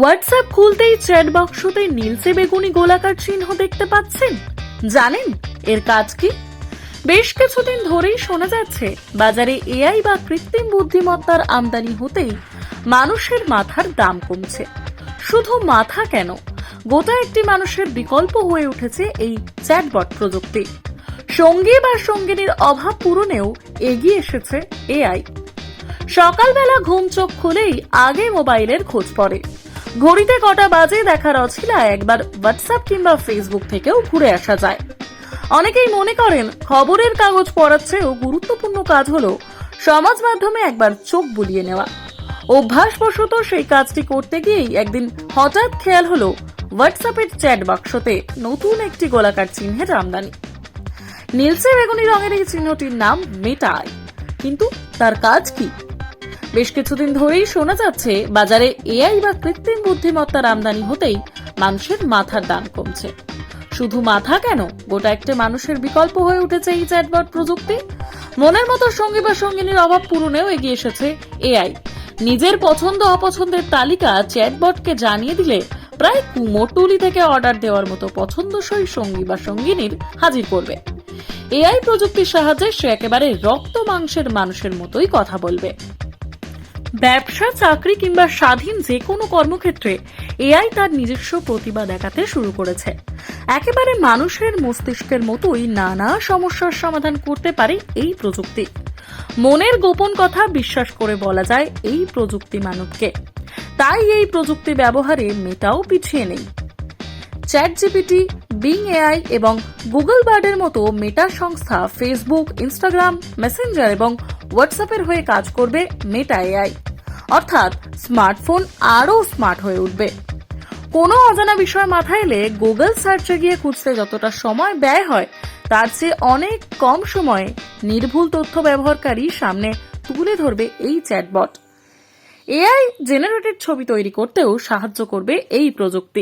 WhatsApp খুলতেই chat বাক্সতে নীলসে বেগুনি গোলাকার চিহ্ন দেখতে পাচ্ছেন। জানেন, এর কাজ কি? বেশ কিছুদিন ধরেই শোনা যাচ্ছে, বাজারে এআই বা কৃত্রিম বুদ্ধিমত্তার আমদানি হতেই মানুষের মাথার দাম কমছে। শুধু মাথা কেন? গোটা একটি মানুষের বিকল্প হয়ে উঠেছে এই চ্যাটবট প্রযুক্তি। সঙ্গী বা সঙ্গিনীর অভাব পূরণেও এগিয়ে এসেছে এআই। সকালবেলা ঘুম চোখ খুলেই আগে মোবাইলের খোঁজ পড়ে। ঘড়িতে কটা বাজে দেখার অছিলা একবার হোয়াটসঅ্যাপ কিংবা ফেসবুক থেকেও ঘুরে আসা যায়। অনেকেই মনে করেন খবরের কাগজ পড়ার চেয়েও গুরুত্বপূর্ণ কাজ হলো সমাজ মাধ্যমে একবার চোখ বুলিয়ে নেওয়া। অভ্যাসবশত সেই কাজটি করতে গিয়েই একদিন হঠাৎ খেয়াল হলো হোয়াটসঅ্যাপের চ্যাট বাক্সতে নতুন একটি গোলাকার চিহ্নের আমদানি। নীলসে বেগুনি রঙের এই চিহ্নটির নাম মেটাই। কিন্তু তার কাজ কি? বেশ কিছুদিন ধরেই শোনা যাচ্ছে, বাজারে এআই বা কৃত্রিম বুদ্ধিমত্তার আমদানি হতেই মানুষের মাথার দাম কমছে। শুধু মাথা কেন? গোটা একটা মানুষের বিকল্প হয়ে উঠেছে এই চ্যাটবট প্রযুক্তি। মনের মতো সঙ্গী বা সঙ্গিনীর অভাব পূরণেও এগিয়ে এসেছে এআই। নিজের পছন্দ অপছন্দের তালিকা চ্যাটবটকে জানিয়ে দিলে প্রায় কুমোরটুলি থেকে অর্ডার দেওয়ার মতো পছন্দসই সঙ্গী বা সঙ্গিনীর হাজির করবে। এআই প্রযুক্তির সাহায্যে সে একেবারে রক্ত মাংসের মানুষের মতোই কথা বলবে। ব্যবসা, চাকরি কিংবা স্বাধীন যে কোনো কর্মক্ষেত্রে এআই তার নিজস্ব প্রতিভা দেখাতে শুরু করেছে। একেবারে মানুষের মস্তিষ্কের মতোই নানা সমস্যার সমাধান করতে পারে এই প্রযুক্তি। মনের গোপন কথা বিশ্বাস করে বলা যায় এই প্রযুক্তি মানবকে। তাই এই প্রযুক্তি ব্যবহারে মেটাও পিছিয়ে নেই। চ্যাট জিপিটি বিং এআই এবং গুগল বার্ডের মতো মেটা সংস্থা ফেসবুক, ইনস্টাগ্রাম, মেসেঞ্জার এবং হোয়াটসঅ্যাপের হয়ে কাজ করবে মেটা এআই অর্থাৎ স্মার্টফোন আরও স্মার্ট হয়ে উঠবে। কোনো অজানা বিষয় মাথায় এলে গুগল সার্চে গিয়ে খুঁজতে যতটা সময় ব্যয় হয়, তার চেয়ে অনেক কম সময়ে নির্ভুল তথ্য ব্যবহারকারী সামনে তুলে ধরবে এই চ্যাটবট এআই জেনারেটেড ছবি তৈরি করতেও সাহায্য করবে এই প্রযুক্তি।